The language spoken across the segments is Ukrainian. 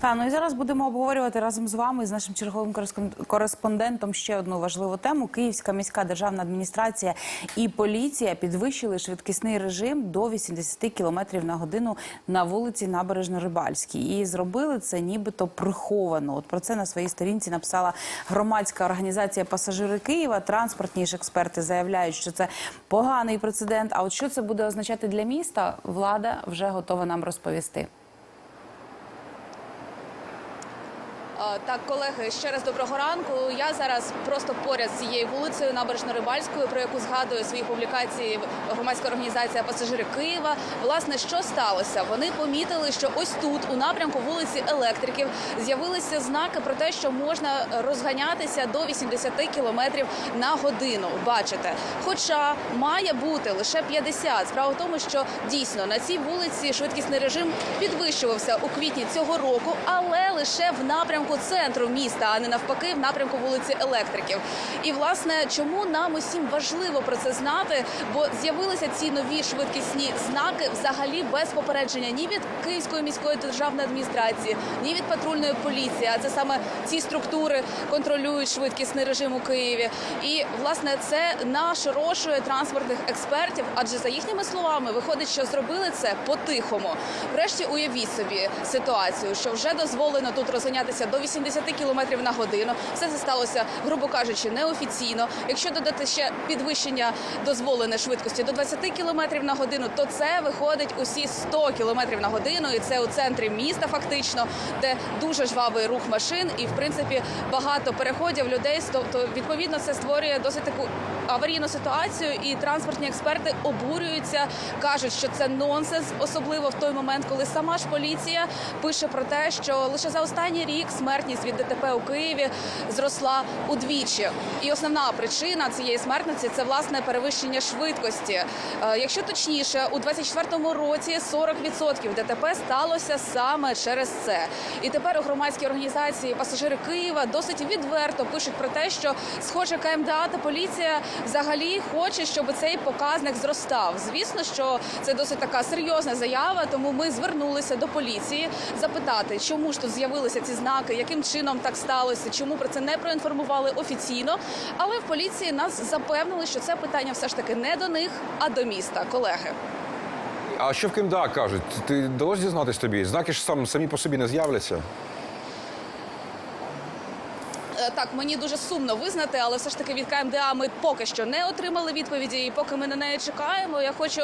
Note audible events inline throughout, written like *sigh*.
Та ну і зараз будемо обговорювати разом з вами з нашим черговим кореспондентом ще одну важливу тему. Київська міська державна адміністрація і поліція підвищили швидкісний режим до 80 км на годину на вулиці Набережно-Рибальській. І зробили це нібито приховано. От про це на своїй сторінці написала громадська організація Пасажири Києва. Транспортні ж експерти заявляють, що це поганий прецедент. А от що це буде означати для міста, влада вже готова нам розповісти. А, Так, колеги, ще раз доброго ранку. Я зараз просто поряд з цією вулицею Набережно-Рибальською, про яку згадує в своїй публікації громадська організація Пасажири Києва. Власне, що сталося? Вони помітили, що ось тут, у напрямку вулиці Електриків, з'явилися знаки про те, що можна розганятися до 80 кілометрів на годину. Бачите, хоча має бути лише 50. Справа в тому, що дійсно на цій вулиці швидкісний режим підвищувався у квітні цього року, але лише в напрямку центру міста, а не навпаки, в напрямку вулиці Електриків. І власне, чому нам усім важливо про це знати? Бо з'явилися ці нові швидкісні знаки взагалі без попередження ні від Київської міської державної адміністрації, ні від патрульної поліції. А це саме ці структури контролюють швидкісний режим у Києві. І власне це нашорошує транспортних експертів, адже за їхніми словами виходить, що зробили це по-тихому. Врешті уявіть собі ситуацію, що вже дозволено тут розганятися до 80 км на годину. Все це сталося, грубо кажучи, неофіційно. Якщо додати ще підвищення дозволеної швидкості до 20 км на годину, то це виходить усі 100 км на годину, і це у центрі міста, фактично, де дуже жвавий рух машин, і в принципі багато переходів людей. Тобто, відповідно, це створює досить таку аварійну ситуацію, і транспортні експерти обурюються, кажуть, що це нонсенс, особливо в той момент, коли сама ж поліція пише про те, що лише за останній рік смертність від ДТП у Києві зросла удвічі. І основна причина цієї смертності це власне перевищення швидкості. Е, Якщо точніше, у 24-му році 40% ДТП сталося саме через це. І тепер у громадській організації пасажири Києва досить відверто пишуть про те, що схоже КМДА та поліція взагалі хоче, щоб цей показник зростав. Звісно, що це досить така серйозна заява, тому ми звернулися до поліції запитати, чому ж тут з'явилися ці знаки, яким чином так сталося, чому про це не проінформували офіційно. Але в поліції нас запевнили, що це питання все ж таки не до них, а до міста, колеги. А що в КМДА кажуть? Ти вдалося дізнатись тобі? Знаки ж сам самі по собі не з'являться. Е, Так, мені дуже сумно визнати, але все ж таки від КМДА ми поки що не отримали відповіді, і поки ми на неї чекаємо. Я хочу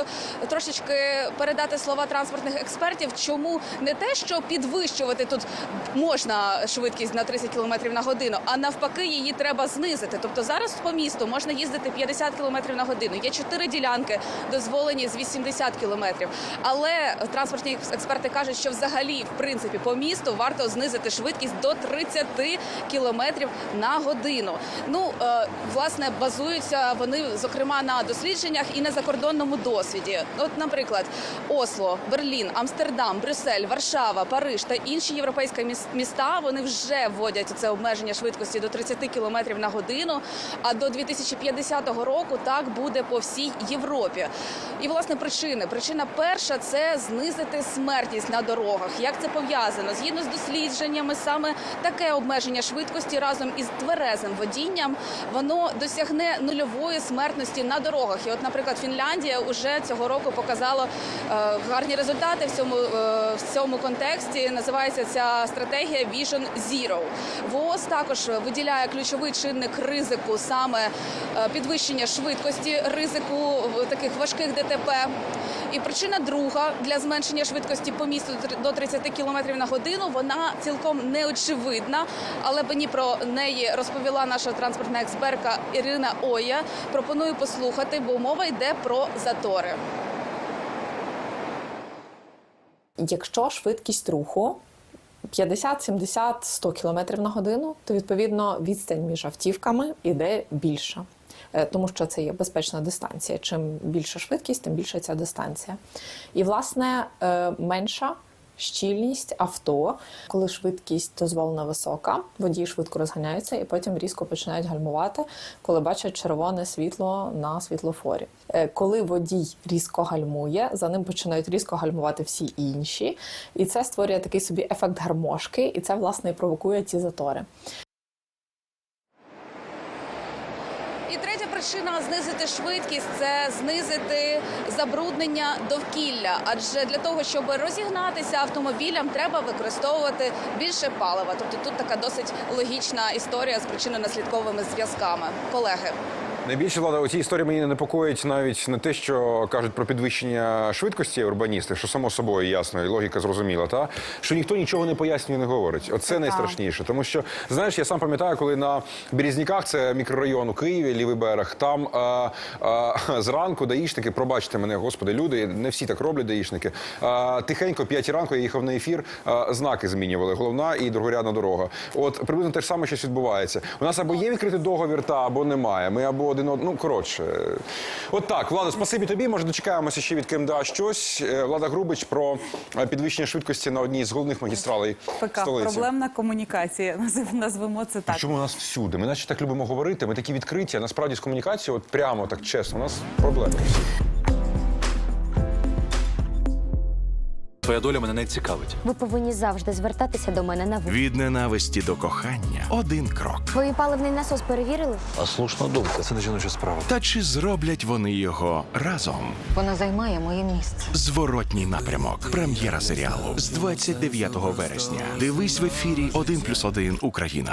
трошечки передати слова транспортних експертів, чому не те, що підвищувати тут можна швидкість на 30 км на годину, а навпаки, її треба знизити. Тобто зараз по місту можна їздити 50 км на годину. Є чотири ділянки, дозволені з 80 км. Але транспортні експерти кажуть, що взагалі, в принципі, по місту варто знизити швидкість до 30 км на годину. Ну е, власне базуються вони зокрема на дослідженнях і на закордонному досвіді. От, наприклад, Осло, Берлін, Амстердам, Брюссель, Варшава, Париж та інші європейські міс- міста вони вже вводять це обмеження швидкості до 30 км на годину. А до 2050 року так буде по всій Європі. І власне причини. Причина перша це знизити смертність на дорогах. Як це пов'язано? Згідно з дослідженнями, саме таке обмеження швидкості разом із тверезим водінням воно досягне нульової смертності на дорогах. І, от, наприклад, Фінляндія вже цього року показала е, гарні результати в цьому, е, в цьому контексті. Називається ця стратегія Vision Zero. ВООЗ також виділяє ключовий чинник ризику саме е, підвищення швидкості ризику таких важких ДТП. І причина друга для зменшення швидкості по місту до 30 км на годину. Вона цілком неочевидна, але мені про неї розповіла наша транспортна експертка Ірина Оя. Пропоную послухати, бо мова йде про затори. Якщо швидкість руху 50, 70, 100 км на годину, то відповідно відстань між автівками іде більша. Е, Тому що це є безпечна дистанція. Чим більша швидкість, тим більша ця дистанція. І, власне, е, менша щільність авто, коли швидкість дозволена висока, водії швидко розганяються і потім різко починають гальмувати, коли бачать червоне світло на світлофорі. Е, Коли водій різко гальмує, за ним починають різко гальмувати всі інші, і це створює такий собі ефект гармошки, і це власне і провокує ці затори. І третя причина знизити швидкість це знизити забруднення довкілля. Адже для того, щоб розігнатися автомобілям, треба використовувати більше палива. Тобто тут така досить логічна історія з причинно-наслідковими зв'язками. Колеги. Найбільше влада у цій історії мені непокоїть навіть не те, що кажуть про підвищення швидкості урбаністи, що само собою ясно, і логіка зрозуміла, та що ніхто нічого не пояснює, не говорить. Оце найстрашніше. Тому що знаєш, я сам пам'ятаю, коли на Березняках, це мікрорайон у Києві, лівий берег, там е, е, зранку даїшники, пробачте мене, господи, люди, не всі так роблять даїшники. Е, тихенько, п'ять ранку я їхав на ефір, е, знаки змінювали. Головна і другорядна дорога. От приблизно те ж саме щось відбувається. У нас або є відкритий договір, та або немає. Ми або один од... ну коротше. От так, Влада, спасибі тобі. Може, дочекаємося ще від КМДА щось. Влада Грубич про підвищення швидкості на одній з головних магістралей ПК столиці. проблемна комунікація. *laughs* Назвемо це так. Чому у нас всюди? Ми наче так любимо говорити. Ми такі відкриті. А насправді з комунікацією, от прямо так чесно, у нас проблеми. Твоя доля мене не цікавить. Ви повинні завжди звертатися до мене на ви. Від ненависті до кохання один крок. Твій паливний насос перевірили? А слушна думка. Це не жіноча справа. Та чи зроблять вони його разом? Вона займає моє місце. Зворотній напрямок. Прем'єра серіалу з 29 вересня. Дивись в ефірі 1+,1 Україна.